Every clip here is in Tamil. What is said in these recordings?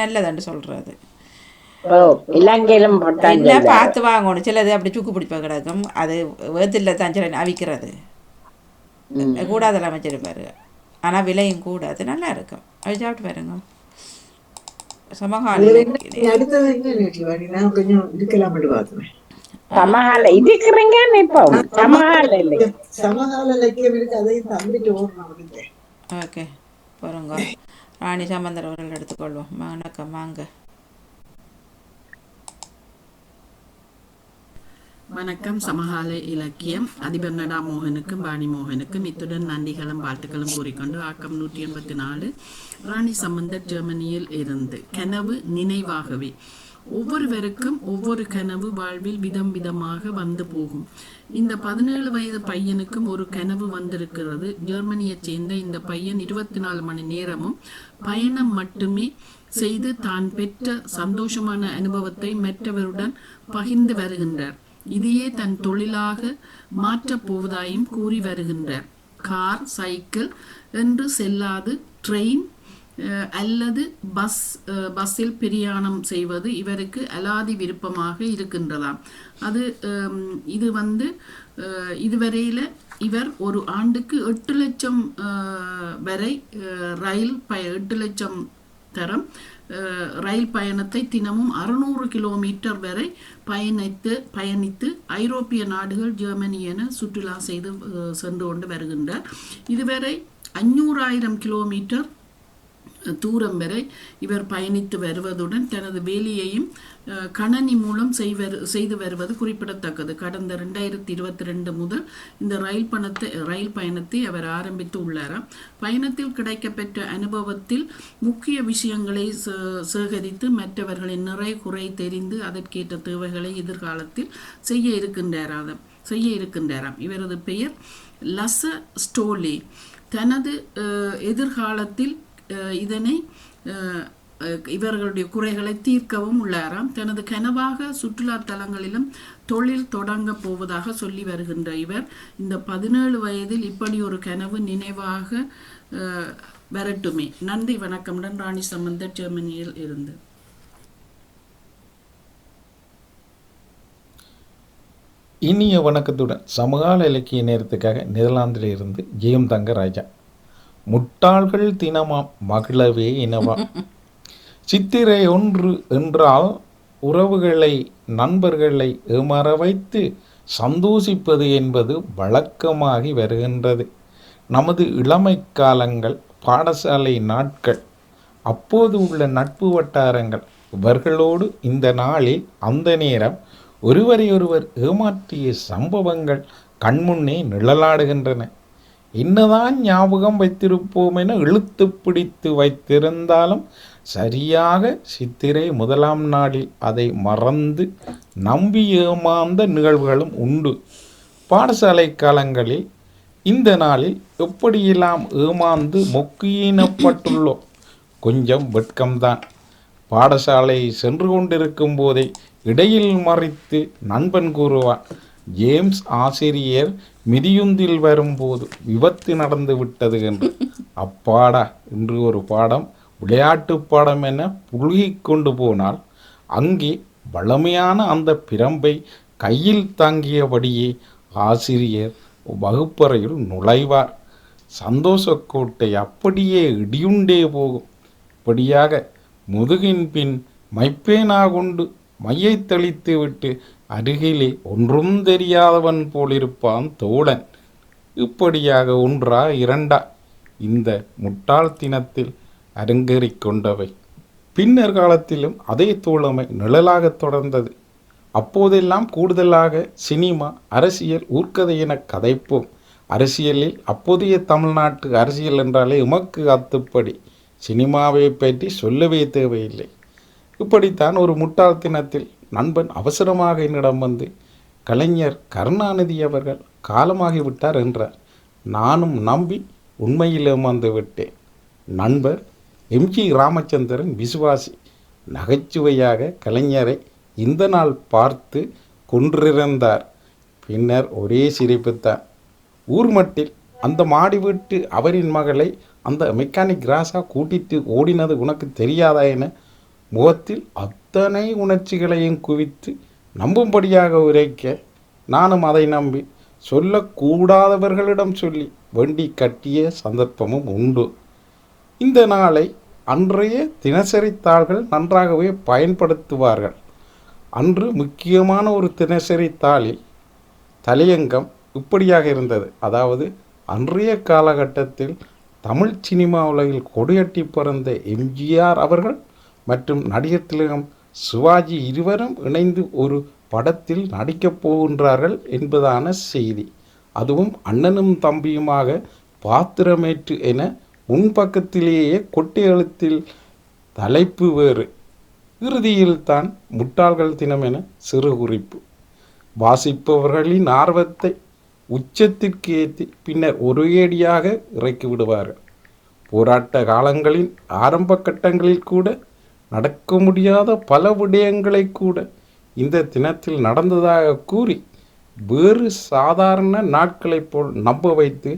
நல்லதுன்னு போட்டான் என்ன பார்த்து வாங்கணும். சிலது அப்படி சுக்கு பிடிப்ப கிடக்கும். அது வேத்தில் தஞ்சரன் அவிக்கிறது. கூடாதெல்லாம் வச்சிருப்பாரு ஆனால் விலையும் கூட அது நல்லா இருக்கும். அது சாப்பிட்டு பாருங்க. சமகால இருக்கிறீங்க இப்போ? சமகால இல்லை சமகால இலக்கியம் இருக்கு. அதையும் தந்துட்டு ஓடணும் அப்படின்னு ஓகே. போகிறோங்க ராணி சம்பந்தர் அவர்கள் எடுத்துக்கொள்வோம். வணக்கம் வாங்க. வணக்கம் சமகால இலக்கியம். அதிபர் நடா மோகனுக்கும் வாணி மோகனுக்கும் இத்துடன் நன்றிகளும் வாழ்த்துக்களும் கூறிக்கொண்டு ஆக்கம் நூற்றி எண்பத்தி நாலு. ராணி சம்பந்தர் ஜெர்மனியில் இருந்து கனவு நினைவாகவே. ஒவ்வொருவருக்கும் ஒவ்வொரு கனவு வாழ்வில் விதம் விதமாக வந்து போகும். இந்த பதினேழு வயது பையனுக்கும் ஒரு கனவு வந்திருக்கிறது. ஜெர்மனியைச் சேர்ந்த இந்த பையன் இருபத்தி நாலு மணி நேரமும் பயணம் மட்டுமே செய்து தான் பெற்ற சந்தோஷமான அனுபவத்தை மற்றவருடன் பகிர்ந்து வருகின்றார். இதையே தன் தொழிலாக மாற்றப் போவதாயும் கூறி வருகின்றார். கார் சைக்கிள் என்று செல்லாது ட்ரெயின் அல்லது பஸ் பஸ்ஸில் பிரயாணம் செய்வது இவருக்கு அலாதி விருப்பமாக இருக்கின்றதாம். அது இது வந்து இதுவரையில் இவர் ஒரு ஆண்டுக்கு எட்டு லட்சம் வரை ரயில் பய எட்டு லட்சம் தரம் ரயில் பயணத்தை தினமும் அறுநூறு கிலோமீட்டர் வரை பயணித்து பயணித்து ஐரோப்பிய நாடுகள் ஜெர்மனி என சுற்றுலா செய்து சென்று கொண்டு வருகின்றார். இதுவரை அஞ்சூறாயிரம் கிலோமீட்டர் தூரம் வரை இவர் பயணித்து வருவதுடன் தனது வேலையையும் கணனி மூலம் செய்வர் செய்து வருவது குறிப்பிடத்தக்கது. கடந்த ரெண்டாயிரத்தி இருபத்தி ரெண்டு முதல் இந்த ரயில் பணத்தை ரயில் பயணத்தை அவர் ஆரம்பித்து உள்ளாராம். பயணத்தில் கிடைக்கப்பெற்ற அனுபவத்தில் முக்கிய விஷயங்களை சேகரித்து மற்றவர்களின் நிறை குறை தெரிந்து அதற்கேற்ற தேவைகளை எதிர்காலத்தில் செய்ய இருக்கின்றாராம் செய்ய இருக்கின்றாராம். இவரது பெயர் லச ஸ்டோலி. தனது எதிர்காலத்தில் இதனை இவர்களுடைய குறைகளை தீர்க்கவும் உள்ளாராம். தனது கனவாக சுற்றுலா தலங்களிலும் தொழில் தொடங்க போவதாக சொல்லி வருகின்ற இவர் இந்த பதினேழு வயதில் இப்படி ஒரு கனவு நினைவாக வரட்டுமே. நன்றி வணக்கமுடன் ராணி சம்பந்தர் ஜெர்மனியில் இருந்து. இனிய வணக்கத்துடன் சமகால இலக்கிய நேரத்துக்காக நெதர்லாந்தில் இருந்து ஜெயம் தங்க ராஜா. முட்டாள்கள் தினமாம் மகிழவே இனவாம் சித்திரை ஒன்று என்றால் உறவுகளை நண்பர்களை ஏமாற வைத்து சந்தோஷிப்பது என்பது வழக்கமாகி வருகின்றது. நமது இளமை காலங்கள் பாடசாலை நாட்கள் அப்போது உள்ள நட்பு வட்டாரங்கள் இவர்களோடு இந்த நாளில் அந்த நேரம் ஒருவரையொருவர் ஏமாற்றிய சம்பவங்கள் கண்முன்னே நிழலாடுகின்றன. என்னதான் ஞாபகம் வைத்திருப்போம் என இழுத்து பிடித்து வைத்திருந்தாலும் சரியாக சித்திரை முதலாம் நாளில் அதை மறந்து நம்பி ஏமாந்த நிகழ்வுகளும் உண்டு. பாடசாலை காலங்களில் இந்த நாளில் எப்படியெல்லாம் ஏமாந்து மொக்கியினப்பட்டுள்ளோம் கொஞ்சம் வெட்கம்தான். பாடசாலை சென்று கொண்டிருக்கும் போதே இடையில் மறைத்து நண்பன் கூறுவான் ஜேம்ஸ் ஆசிரியர் மிதியுந்தில் வரும்போது விபத்து நடந்து விட்டது என்று. அப்பாடா என்று ஒரு பாடம் விளையாட்டு பாடம் என புழுகி கொண்டு போனால் அங்கே வளமையான அந்த பிரம்பை கையில் தாங்கியபடியே ஆசிரியர் வகுப்பறையில் நுழைவார். சந்தோஷக்கோட்டை அப்படியே இடியுண்டே போகும். இப்படியாக முதுகின் பின் மைப்பேனா கொண்டு மையை தெளித்து விட்டு அருகிலே ஒன்றும் தெரியாதவன் போலிருப்பான் தோழன். இப்படியாக ஒன்றா இரண்டா? இந்த முட்டாள்தினத்தில் அரங்கேறிக் கொண்டவை. பின்னர் காலத்திலும் அதே தோழமை நிழலாகத் தொடர்ந்தது. அப்போதெல்லாம் கூடுதலாக சினிமா அரசியல் ஊர்க்கதை என கதைப்போம். அரசியலில் அப்போதைய தமிழ்நாட்டு அரசியல் என்றாலே உமக்கு அத்துப்படி. சினிமாவை பற்றி சொல்லவே தேவையில்லை. இப்படித்தான் ஒரு முட்டாள்தினத்தில் நண்பன் அவசரமாக என்னிடம் வந்து கலைஞர் கருணாநிதி அவர்கள் காலமாகிவிட்டார் என்றார். நானும் நம்பி உண்மையில் ஏமாந்து விட்டேன். நண்பர் எம்ஜி ராமச்சந்திரன் விசுவாசி நகைச்சுவையாக கலைஞரை இந்த நாள் பார்த்து கொன்றிருந்தார். பின்னர் ஒரே சிரிப்புத்தான். ஊர்மட்டில் அந்த மாடி வீட்டு அவரின் மகளை அந்த மெக்கானிக் ராசா கூட்டிட்டு ஓடினது உனக்கு தெரியாதா என முகத்தில் அத்தனை உணர்ச்சிகளையும் குவித்து நம்பும்படியாக உரைக்க நானும் அதை நம்பி சொல்லக்கூடாதவர்களிடம் சொல்லி வண்டி கட்டிய சந்தர்ப்பமும் உண்டு. இந்த நாளை அன்றைய தினசரி தாள்கள் நன்றாகவே பயன்படுத்துவார்கள். அன்று முக்கியமான ஒரு தினசரி தாளில் தலையங்கம் இப்படியாக இருந்தது. அதாவது அன்றைய காலகட்டத்தில் தமிழ் சினிமா உலகில் கொடியட்டி பிறந்த எம்ஜிஆர் அவர்கள் மற்றும் நடிகர் திலகம் சிவாஜி இருவரும் இணைந்து ஒரு படத்தில் நடிக்கப் போகின்றார்கள் என்பதான செய்தி. அதுவும் அண்ணனும் தம்பியுமாக பாத்திரமேற்று என முன்பக்கத்திலேயே கொட்டை எழுத்தில் தலைப்பு வேறு. இறுதியில் தான் முட்டாள்கள் தினம் என சிறு குறிப்பு. வாசிப்பவர்களின் ஆர்வத்தை உச்சத்திற்கு ஏற்றி பின்னர் ஒரேடியாக இறக்கி விடுவார்கள். போராட்ட காலங்களின் ஆரம்ப கட்டங்களில் கூட நடக்க முடியாத பல விடயங்களை கூட இந்த தினத்தில் நடந்ததாக கூறி வேறு சாதாரண நாட்களைப் போல் நம்ப வைத்து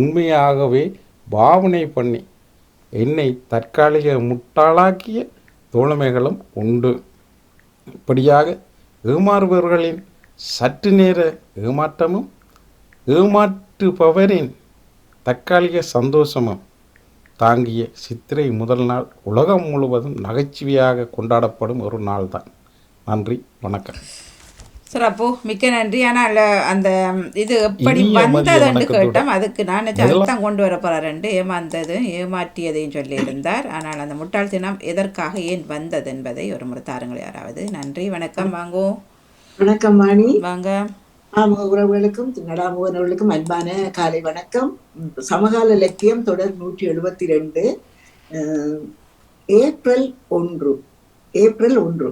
உண்மையாகவே பாவனை பண்ணி என்னை தற்காலிக முட்டாளாக்கிய தோழமைகளும் உண்டு. இப்படியாக ஏமாறுபவர்களின் சற்று நேர ஏமாற்றமும் ஏமாற்றுபவரின் தற்காலிக சந்தோஷமும் தாங்கிய சித்திரை முதல் நாள் உலகம் முழுவதும் நகைச்சுவையாக கொண்டாடப்படும் ஒரு நாள்தான். நன்றி வணக்கம். சிறப்பு மிக்க நன்றி. ஆனால் அந்த இது எப்படி வந்ததுன்னு. கேட்டோம். அதுக்கு நான் தான் கொண்டு வர போறாருண்டு ஏமாந்தது ஏமாற்றியதையும் சொல்லியிருந்தார். ஆனால் அந்த முட்டாள் தினம் எதற்காக ஏன் வந்தது என்பதை ஒரு முறை தாருங்கள் யாராவது. நன்றி வணக்கம். வாங்கோ. வணக்கம் வாணி வாங்க. ஆமுக உறவுகளுக்கும் நடாமுகர்களுக்கும் அன்பான காலை வணக்கம். சமகால இலக்கியம் தொடர் நூற்றி எழுபத்தி ரெண்டு ஏப்ரல் ஒன்று ஏப்ரல் ஒன்று.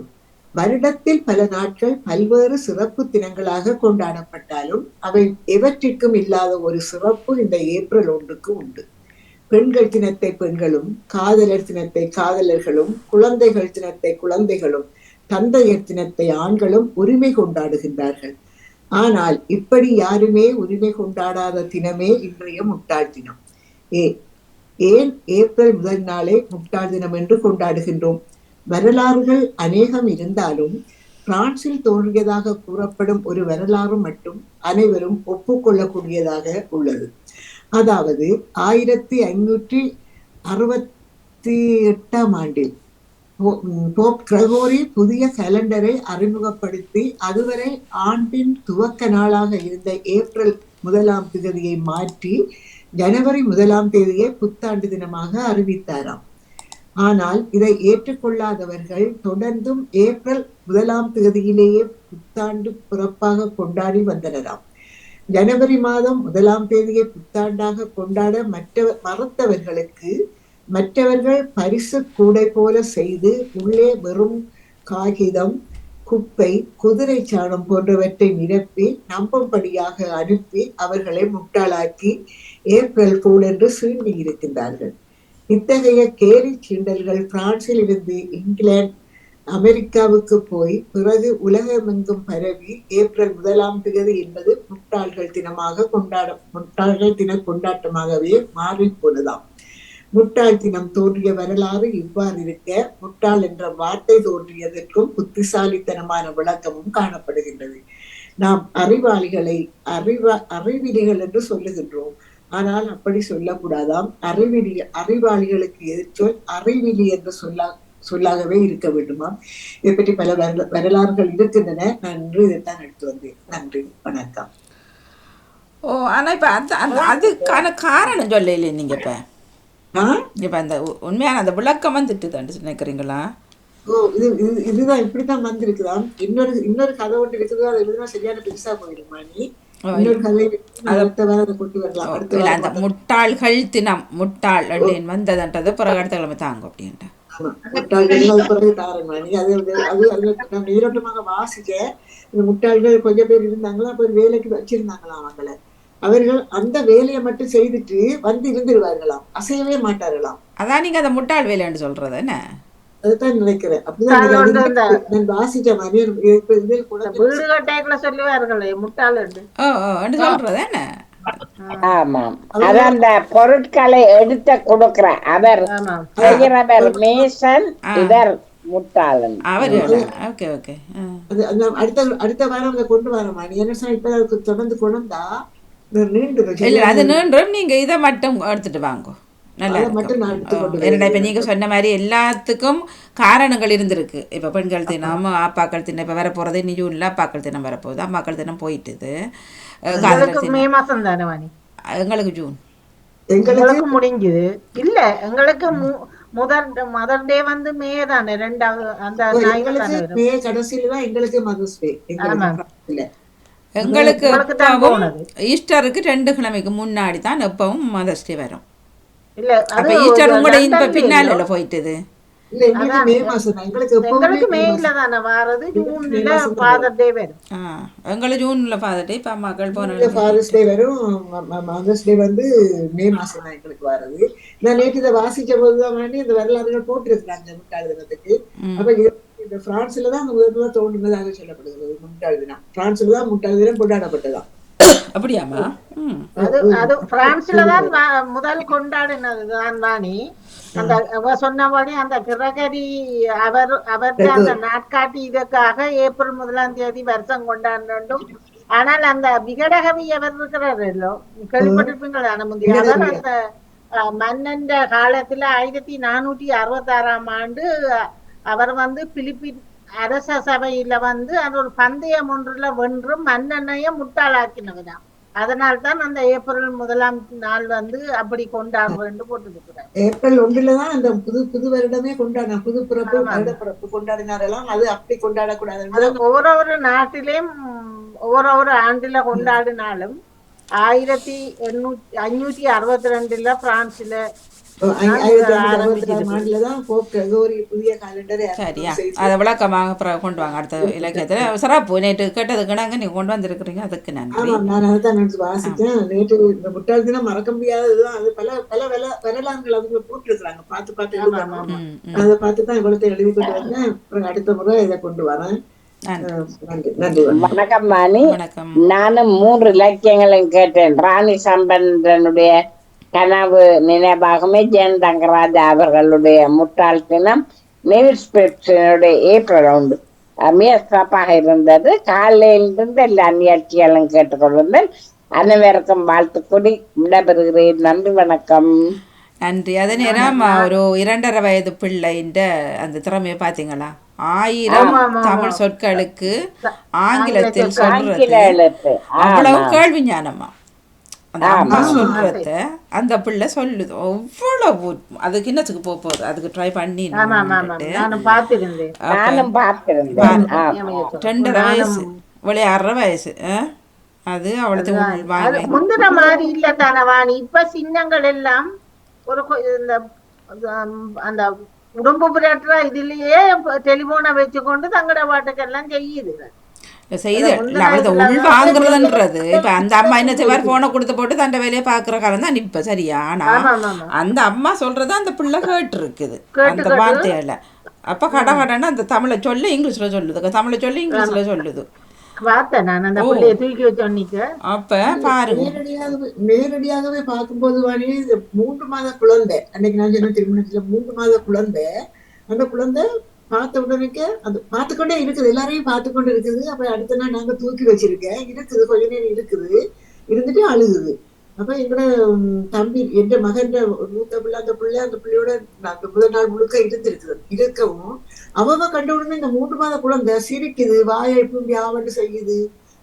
வருடத்தில் பல நாட்கள் பல்வேறு சிறப்பு தினங்களாக கொண்டாடப்பட்டாலும் அவை எவற்றிற்கும் இல்லாத ஒரு சிறப்பு இந்த ஏப்ரல் ஒன்றுக்கு உண்டு. பெண்கள் தினத்தை பெண்களும் காதலர் தினத்தை காதலர்களும் குழந்தைகள் தினத்தை குழந்தைகளும் தந்தையர் தினத்தை ஆண்களும் உரிமை கொண்டாடுகின்றார்கள். ஆனால் இப்படி யாருமே உரிமை கொண்டாடாத தினமே இன்றைய முட்டாள் தினம். ஏ ஏன் ஏப்ரல் முதல் நாளே முட்டாள் தினம் என்று கொண்டாடுகின்றோம்? வரலாறுகள் அநேகம் இருந்தாலும் பிரான்சில் தோன்றியதாக கூறப்படும் ஒரு வரலாறு மட்டும் அனைவரும் ஒப்புக்கொள்ளக்கூடியதாக உள்ளது. அதாவது ஆயிரத்தி ஐநூற்றி அறுபத்தி எட்டாம் ஆண்டில் போப் கிரகோரி புதிய கலண்டரை அறிமுகப்படுத்தி அதுவரை ஆண்டின் துவக்க நாளாக இருந்த ஏப்ரல் முதலாம் தேதியை மாற்றி ஜனவரி முதலாம் தேதியை புத்தாண்டு தினமாக அறிவித்தாராம். ஆனால் இதை ஏற்றுக்கொள்ளாதவர்கள் தொடர்ந்தும் ஏப்ரல் முதலாம் தேதியிலேயே புத்தாண்டு பிறப்பாக கொண்டாடி வந்தனராம். ஜனவரி மாதம் முதலாம் தேதியை புத்தாண்டாக கொண்டாட மற்ற மறுத்தவர்களுக்கு மற்றவர்கள் பரிசு கூடை போல செய்து உள்ளே வெறும் காகிதம் குப்பை குதிரை சாணம் போன்றவற்றை நிரப்பி நம்பும்படியாக அனுப்பி அவர்களை முட்டாளாக்கி ஏப்ரல் ஃபூல் என்று சீண்டி இருக்கின்றார்கள். இத்தகைய கேலி சீண்டல்கள் பிரான்சில் இருந்து இங்கிலாந்து அமெரிக்காவுக்கு போய் பிறகு உலகமெங்கும் பரவி ஏப்ரல் முதலாம் தேதி என்பது முட்டாள்கள் தினமாக கொண்டாட முட்டாள்கள் தின கொண்டாட்டமாகவே மாறி போனதாம். முட்டாள் தினம் தோன்றிய வரலாறு இவ்வாறு இருக்க முட்டாள் என்ற வார்த்தை தோன்றியதற்கும் புத்திசாலித்தனமான விளக்கமும் காணப்படுகின்றது. நாம் அறிவாளிகளை அறிவா அறிவிலிகள் என்று சொல்லுகின்றோம். ஆனால் அப்படி சொல்லக்கூடாதாம். அறிவிலி அறிவாளிகளுக்கு எதிர்ச்சொல் அறிவிலி என்று சொல்ல சொல்லாகவே இருக்க வேண்டுமாம். இதை பற்றி பல வரலாறுகள் இருக்கின்றன. நன்றி இதைத்தான் எடுத்து வந்தேன். நன்றி. வணக்கம். ஓ ஆனா இப்ப அது அந்த அதுக்கான காரணம் சொல்லல நீங்க இப்போ. இப்போ அந்த உண்மையான அந்த விளக்கம் வந்துட்டு நினைக்கிறீங்களா? ஓ இது இது இதுதான் இப்படித்தான் வந்திருக்குதாம். இன்னொரு இன்னொரு கதை ஒன்று இருக்குது. அது எழுதினா சரியான பெருசா போயிடுமா அந்த முட்டாள்கள் தினம் முட்டாள் அப்படின்னு வந்ததுன்றது. பிறகு அடுத்த கிழமை தாங்க அப்படின்ட்டு. நீரோட்டமாக வாசிக்க இந்த முட்டாள்கள் கொஞ்சம் பேர் இருந்தாங்களா? அப்ப ஒரு வேலைக்கு வச்சிருந்தாங்களாம் அவங்கள. அவர்கள் அந்த வேலையை மட்டும் செய்துட்டு வந்து இருந்துருவார்களாம். அசையவே மாட்டார்களாம். அதான் நீங்கள் அந்த முட்டாள் வேலைன்னு சொல்கிறது என்ன? அதுதான் நினைக்கிறேன். அப்படிதான் வந்து நான் வாசிச்ச மாதிரி சொல்லுவார்களே முட்டாளண்டு ஓ ஓ என்று சொல்கிறது என்ன? ஆமாம். அந்த பொருட்களை எடுத்து கொடுக்கிற அவர் ஆமா. செய்கிறவர் மேசன் இவர் முட்டாளன் அடுத்த அடுத்த வாரம் அதை கொண்டு வரோமா நீ என்ன சொன்னா இப்ப தொடர்ந்து கொண்டா நீண்டு இல்ல அது நீண்டும் நீங்க இதை மட்டும் எடுத்துட்டு வாங்கோ. நல்லா இருக்கும். இப்ப நீங்க சொன்ன மாதிரி எல்லாத்துக்கும் காரணங்கள் இருந்திருக்கு. இப்ப பெண்கள் தினம் அப்பாக்கள் தினம் இப்ப வரப்போறது இனி ஜூன்ல அப்பாக்கள் தினம் வரப்போகுது. அம்மாக்கள் தினம் போயிட்டுது. எங்களுக்கு மே மாசம் தானே வாணி எங்களுக்கு ஜூன். எங்களுக்கு முடிஞ்சுது. இல்ல எங்களுக்கு மு- முதல் மதர் டே வந்து மே தானே ரெண்டாவது அந்த. மே கடைசியில தான் எங்களுக்கு மதர்ஸ் டே இல்ல எங்களுக்கு. ஈஸ்டருக்கு ரெண்டு கிழமைக்கு முன்னாடி தான் எப்பவும் மதர்ஸ் டே வரும். இல்ல அப்ப ஈஸ்டர் உங்களோட லண்டன்ல பின்னால இல்ல. போயிட்டுது எங்களுக்கு ஜூன்ல ஃபாதர் டே இப்ப அம்மாக்கள் போன ஃபாதர்ஸ் டே வரும். மதர்ஸ் டே வந்து மே மாசம் தான் எங்களுக்கு வருது. நான் நேற்று இதை வாசிச்ச போதுதான் வேண்டி இந்த வரலாறுகள் போட்டிருக்கிறாங்க அந்த முட்டாள் தினத்துக்கு. அப்ப இது- இந்த பிரான்ஸ்ல தான் அந்த முதல் முதல் தோன்றினதாக சொல்லப்படுகிறது. முட்டாள் தினம். பிரான்ஸ்ல தான் முட்டாள் தினம் கொண்டாடப்பட்டதாம். அப்படியாம்மா? ம். அது அது பிரான்ஸ்ல தான் முதல் கொண்டாடினது தான் வாணி. அந்த அவ சொன்னபடி அந்த கிரகரி அவர் அவருக்கு அந்த நாட்காட்டி இதற்காக ஏப்ரல் முதலாம் தேதி வருஷம் கொண்டாடணும் ஆனால் அந்த விகடகவி அவர் இருக்கிறாரோ கேள்விப்பட்டிருப்பீங்களா முந்தைய அவர் அந்த மன்னன் காலத்துல ஆயிரத்தி நானூற்றி அறுபத்தாறாம் ஆண்டு அஹ், அவர் வந்து பிலிப்பின் அரச சபையில வந்து அது ஒரு பந்தயம் ஒன்றுல வென்று மன்னனைய முட்டாளாக்கினவராம் அதனால்தான் அந்த ஏப்ரல் முதலாம் நாள் வந்து அப்படி கொண்டாடுறேன்னு போட்டுருக்கிறார். ஏப்ரல் ஒன்றுல தான் அந்த புது புது வருடமே கொண்டாடின புது பிறப்பு வருட பிறப்பு கொண்டாடினாரெல்லாம் அது அப்படி கொண்டாடக்கூடாது ஒவ்வொரு நாட்டிலேயும் ஒவ்வொரு ஆண்டுல கொண்டாடினாலும் ஆயிரத்தி எண்ணூத்தி அஞ்சூத்தி அறுபத்தி ரெண்டுல பிரான்ஸ்ல அதை விளக்கமாக கொண்டு வாங்க. அடுத்த இலக்கியத்தில். சிறப்பு நேற்று கேட்டதுக்கு நாங்கள் நீங்கள் கொண்டு வந்திருக்கிறீங்க. அதுக்கு நன்றி. நான் வாசிச்சேன். நேற்று இந்த முட்டாள் தினம் மறக்க முடியாததுதான். அது பல பல வெல வரலாறுகள் போட்டிருக்கிறாங்க. பார்த்து பார்த்து ம். அதை பார்த்து தான் இவ்வளத்தை எழுதி கொண்டு வந்தேன். அப்புறம் அடுத்த முறை இதை கொண்டு வரேன். வணக்கம். மாணி. நானும் மூன்று இலக்கியங்களையும் கேட்டேன். ராணி சம்பந்தனுடைய கனவு நினைவாகவே ஜெயன் தங்கராஜா அவர்களுடைய முட்டாள் தினம் பெப்சினுடைய ஏப்ரல் ரவுண்டு மிக சிறப்பாக இருந்தது. காலையிலிருந்து எல்லா நிகழ்ச்சிகளும் கேட்டுக்கொள்ளுங்கள். அனைவருக்கும் வாழ்த்துக்கூடி. விடைபெறுகிறேன். நன்றி வணக்கம். நன்றி. அதே நேரம் ஒரு இரண்டரை வயது பிள்ளைன்ற அந்த திறமையை பார்த்தீங்களா? ஆயிரம் தமிழ் சொற்களுக்கு ஆங்கிலத்தில் ஆங்கில சொல்றது அவ்வளவு. கேள்வி ஞானமா அந்த அம்மா சொல்றத அந்த பிள்ளை சொல்லுது. அவ்வளவு அதுக்கு என்னத்துக்கு போக போகுது? அதுக்கு ட்ரை பண்ணி. ரெண்டரை வயசு விளையாடுற வயசு? அது அவளுக்கு அது வாங்கி முந்தின மாதிரி இல்ல தானே வாணி இப்ப சின்னங்கள் எல்லாம் ஒரு கொ- இந்த அந்த உடம்பு புரட்டுற இதுலயே டெலிபோனை வச்சுக்கொண்டு தங்கட பாட்டுக்கெல்லாம் செய்யுது. செய்து அவளது உள் வாங்குறதுன்றது இப்ப அந்த அம்மா என்ன செய்வார்? போனை கொடுத்து போட்டு தண்டை வேலையை பாக்குற காலம் தான் இப்ப சரியா? ஆனா. அந்த அம்மா சொல்றத அந்த பிள்ளை கேட்டு இருக்குது அந்த. வார்த்தையில. அப்ப கட கடன்னு அந்த தமிழை சொல்லி இங்கிலீஷ்ல சொல்லுது. தமிழை சொல்லி இங்கிலீஷ்ல சொல்லுது. அப்ப பாருங்க. நேரடியாகவே பார்க்கும்போது வாணி மூன்று மாத குழந்தை அன்னைக்கு நான் சொன்ன திருமணத்துல மூன்று மாத குழந்தை அந்த குழந்தை பார்த்த உடனேக்கே அது பார்த்துக்கொண்டே இருக்குது. எல்லாரையும் பார்த்துக்கொண்டு இருக்குது. அப்ப அடுத்த நாள் நாங்க தூக்கி வச்சிருக்கேன். இருக்குது. கொஞ்ச நேரம் இருக்குது. இருந்துட்டு அழுகுது. அப்ப எங்களோட தம்பி எந்த மகன் மூத்த பிள்ளை அந்த பிள்ளை அந்த பிள்ளையோட நாங்க முதல் நாள் முழுக்க இருந்திருக்குது இருக்கவும் அவ கண்ட உடனே இந்த மூன்று மாத குழந்தை சிரிக்குது. வாயை எப்பவும் ஆவட்டு செய்யுது.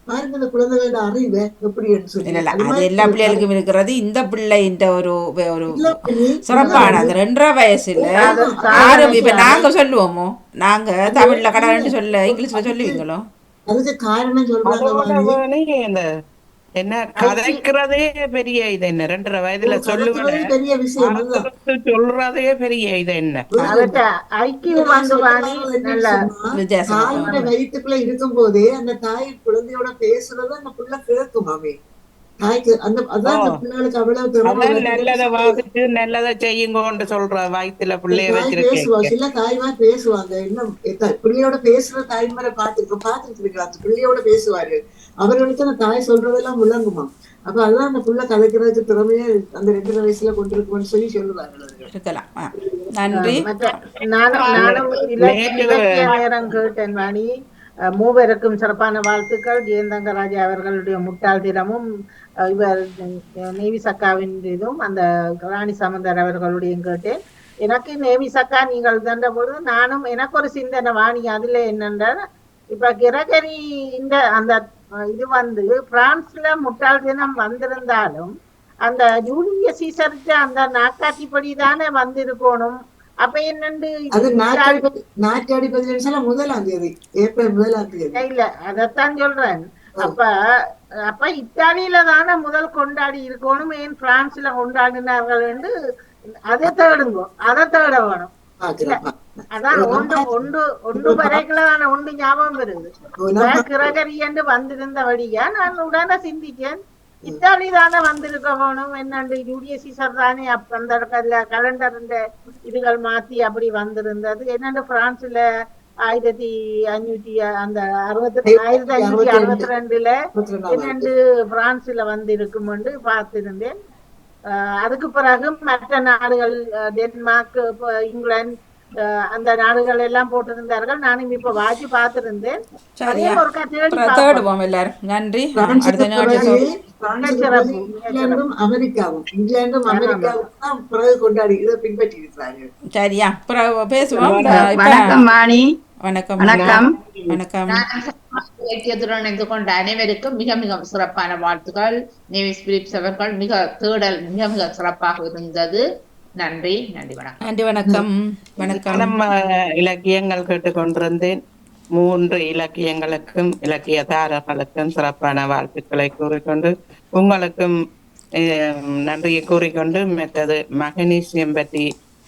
பாருங்க அந்த குழந்தைகளோட அறிவை எப்படின்னு சொல்லி. அது எல்லா பிள்ளைகளுக்கும் இருக்கிறது. இந்த பிள்ளைன்ற ஒரு ஒரு சிறப்பான அந்த ரெண்டரை வயசுல ஆறு இப்ப நாங்க சொல்லுவோமோ? நாங்க தமிழ்ல கடவுள்னு சொல்ல இங்கிலீஷ்ல சொல்லுவீங்களோ? அதுக்கு காரணம் சொல்றாங்க என்ன கதைக்கிறதே பெரிய இது என்ன? ரெண்டரை வயதுல கதைக்கிறது பெரிய விஷயம் சொல்றதே பெரிய இது என்ன? அவர்கிட்ட ஐக்கியூ வந்து வாணி நல்ல வித்தியாசம் தாயோட வயிற்றுக்குள்ள இருக்கும் போதே அந்த தாய் குழந்தையோட பேசுறத அந்த புள்ள கேட்குமாமே தாய்க்கு அந்த அதான் அந்த பிள்ளைகளுக்கு அவ்வளவு திறமை அதான். நல்லதை வாசிச்சு நல்லதை செய்யுங்கன்னு சொல்ற வயித்துல பிள்ளைய பேசுவா சில தாய்மார் பேசுவாங்க. இன்னும் பிள்ளையோட பேசுற தாய்மாரை பார்த்திருக்கோம் பார்த்திருக்கீங்களா அந்த பிள்ளையோட பேசுவாரு. அவர்களுக்கு அந்த தாய் சொல்றதெல்லாம் முழங்குமா? அப்ப அதுதான் அந்த புள்ள கதைக்கிறதுக்கு திறமையே அந்த ரெண்டரை வயசுல கொண்டிருக்கும்னு சொல்லி இருக்கலாம். ஆ. நன்றி. நானும் நானும் நேரம் கேட்டேன் வாணி. அஹ், மூவருக்கும் சிறப்பான வாழ்த்துக்கள். ஜெயந்தங்கராஜா அவர்களுடைய முட்டாள் தினமும் இவர் நேவி சக்காவின் இதுவும் அந்த ராணி சமந்தர் அவர்களுடையும் கேட்டேன் எனக்கு நேவி சக்கா நீங்கள் தந்த பொழுது நானும் எனக்கு ஒரு சிந்தனை வாணி அதுல என்னென்றால் இப்ப கிரகரி இந்த அந்த இது வந்து பிரான்ஸ்ல முட்டாள் தினம் வந்திருந்தாலும் அந்த ஜூலிய சீசருக்கு அந்த நாக்காட்டிப்படி தானே வந்திருக்கணும். அப்ப என்னண்டு அது நாட்டாடி நாட்டாடி பதினஞ்சு முதலாம் தேதி ஏப்ரல் முதலாம் தேதி. இல்ல அதத்தான் சொல்றேன். அப்ப அப்ப இத்தாலியில தானே முதல் கொண்டாடி இருக்கணும் ஏன் பிரான்ஸ்ல கொண்டாடினார்கள் என்று அதை தேடுங்க அதை தேட வேணும். அதான் ஒன்று ஒன்று ஒன்று வரைக்குள்ள ஒன்று ஞாபகம் வருது. கிரகரி என்று வந்திருந்தபடியா நான் உடனே சிந்திச்சேன் இத்தாலி தானே வந்திருக்க வேணும் என்னண்டு ஜூலிய சீசர் தானே அந்த கலண்டர் இதுகள் மாத்தி அப்படி வந்திருந்தது. என்னண்டு பிரான்ஸ்ல ஆயிரத்தி அஞ்சூத்தி அந்த அறுபத்தி ஆயிரத்தி அஞ்சூத்தி அறுபத்தி ரெண்டுல என்னண்டு பிரான்ஸ்ல வந்து இருக்குமென்று பார்த்திருந்தேன். அஹ் அதுக்கு பிறகு மற்ற நாடுகள் டென்மார்க் இங்கிலாந்து அந்த நாடுகள் எல்லாம் போட்டிருந்தார்கள். நானும் இப்ப வாட்சி பார்த்திருந்தேன். அதே எல்லாரும். நன்றி. பிறகு பிறகு அமெரிக்காவும் இங்கிலாந்தும் அமெரிக்காவும் தான் பிறகு கொண்டாடி இதை பின்பற்றி சரியா. அப்புறம் பேசுவோம். வணக்கம் வாணி வணக்கம். வணக்கம். வணக்கம். இலக்கியத்துடன் இணைந்து கொண்ட அனைவருக்கும் மிக மிக சிறப்பான வாழ்த்துக்கள். நேவிஸ் பிலிப்ஸ் அவர்கள் மிக தேடல் மிக மிக சிறப்பாக இருந்தது. நன்றி நன்றி வணக்கம். நன்றி வணக்கம். வணக்கம். நம்ம இலக்கியங்கள் கேட்டுக்கொண்டிருந்தேன். மூன்று இலக்கியங்களுக்கும் இலக்கியதாரர்களுக்கும் சிறப்பான வாழ்த்துக்களை கூறிக்கொண்டு உங்களுக்கும் அஹ், நன்றியை கூறிக்கொண்டு மற்றது மகனீசியம் பற்றி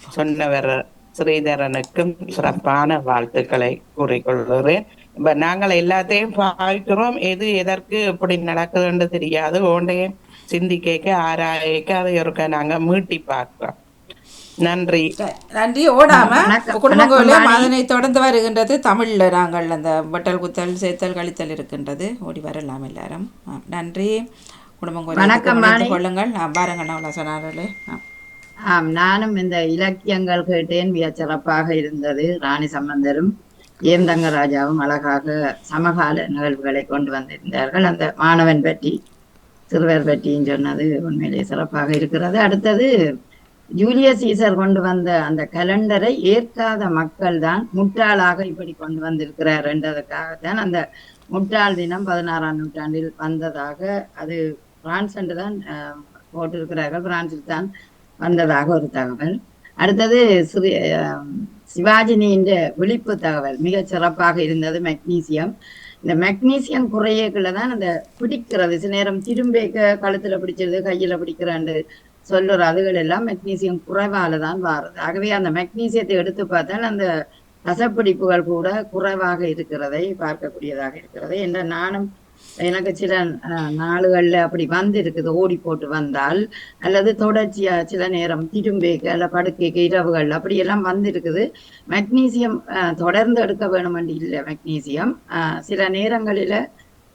சொன்னவர் ஸ்ரீதரனுக்கும் சிறப்பான வாழ்த்துக்களை கூறிக்கொள்கிறேன். இப்ப நாங்கள் எல்லாத்தையும் பார்க்கிறோம் எது எதற்கு எப்படி நடக்குதுன்னு தெரியாது. ஓண்டையும் சிந்திக்க ஆராய்க்க அதை ஒருக்க நாங்க மீட்டி பார்க்கிறோம். நன்றி. நன்றி ஓடாம வணக்கம், அதனை தொடர்ந்து வருகின்றது. தமிழ்ல நாங்கள் அந்த வட்டல் குத்தல் சேர்த்தல் கழித்தல் இருக்கின்றது. ஓடி வரலாம் எல்லாரும். நன்றி. வாணி. கொள்ளுங்கள். ஆ, பாருங்க நான் சொன்னார்களே. ஆம் நானும் இந்த இலக்கியங்கள் கேட்டேன். மிக சிறப்பாக இருந்தது. ராணி சம்பந்தரும் ஏந்தங்க ராஜாவும் அழகாக சமகால நிகழ்வுகளை கொண்டு வந்திருந்தார்கள். அந்த மாணவன் பற்றி சிறுவர் பற்றியும் சொன்னது உண்மையிலே சிறப்பாக இருக்கிறது. அடுத்தது ஜூலியஸ் சீசர் கொண்டு வந்த அந்த கலண்டரை ஏற்காத மக்கள் தான் முட்டாளாக இப்படி கொண்டு வந்திருக்கிறார் என்றதுக்காகத்தான் அந்த முட்டாள் தினம் பதினாறாம் நூற்றாண்டில் வந்ததாக அது பிரான்ஸ் என்று தான் போட்டிருக்கிறார்கள். பிரான்சில் தான் வந்ததாக ஒரு தகவல். அடுத்தது ஸ்ரீ சிவாஜினியின் விழிப்பு தகவல். மிக சிறப்பாக இருந்தது மெக்னீசியம். இந்த மெக்னீசியம் குறையக்குள்ள தான் அந்த பிடிக்கிறது. சில நேரம் திரும்பேக்க கழுத்துல பிடிச்சிருது கையில பிடிக்கிறாண்டு சொல்லுற அதுகள் எல்லாம் மெக்னீசியம் குறைவால தான் வாருது. ஆகவே அந்த மெக்னீசியத்தை எடுத்து பார்த்தால் அந்த ரசப்பிடிப்புகள் கூட குறைவாக இருக்கிறதை பார்க்கக்கூடியதாக இருக்கிறது. என்ற நானும் எனக்கு சில அஹ், நாளுகள்ல அப்படி வந்து இருக்குது ஓடி போட்டு வந்தால் அல்லது தொடர்ச்சியா சில நேரம் திரும்பேக்கு அல்ல படுக்கைக்கு இரவுகள் அப்படி எல்லாம் வந்து இருக்குது மெக்னீசியம் தொடர்ந்து எடுக்க வேணும் இல்லை மெக்னீசியம். சில நேரங்களில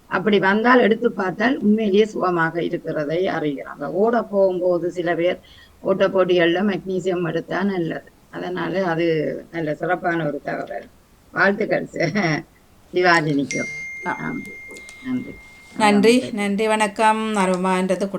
அப்படி வந்தால் எடுத்து பார்த்தால் உண்மையிலேயே சுகமாக இருக்கிறதை அறிகிறாங்க. ஓட போகும்போது சில பேர் ஓட்ட போட்டிகள்ல மெக்னீசியம் எடுத்தா நல்லது. அதனால அது நல்ல சிறப்பான ஒரு தகவல். வாழ்த்துக்கள் சிவாஜினிக்கும் ஆம். நன்றி. நன்றி நன்றி. வணக்கம். அருமான்றது குடும்பம்.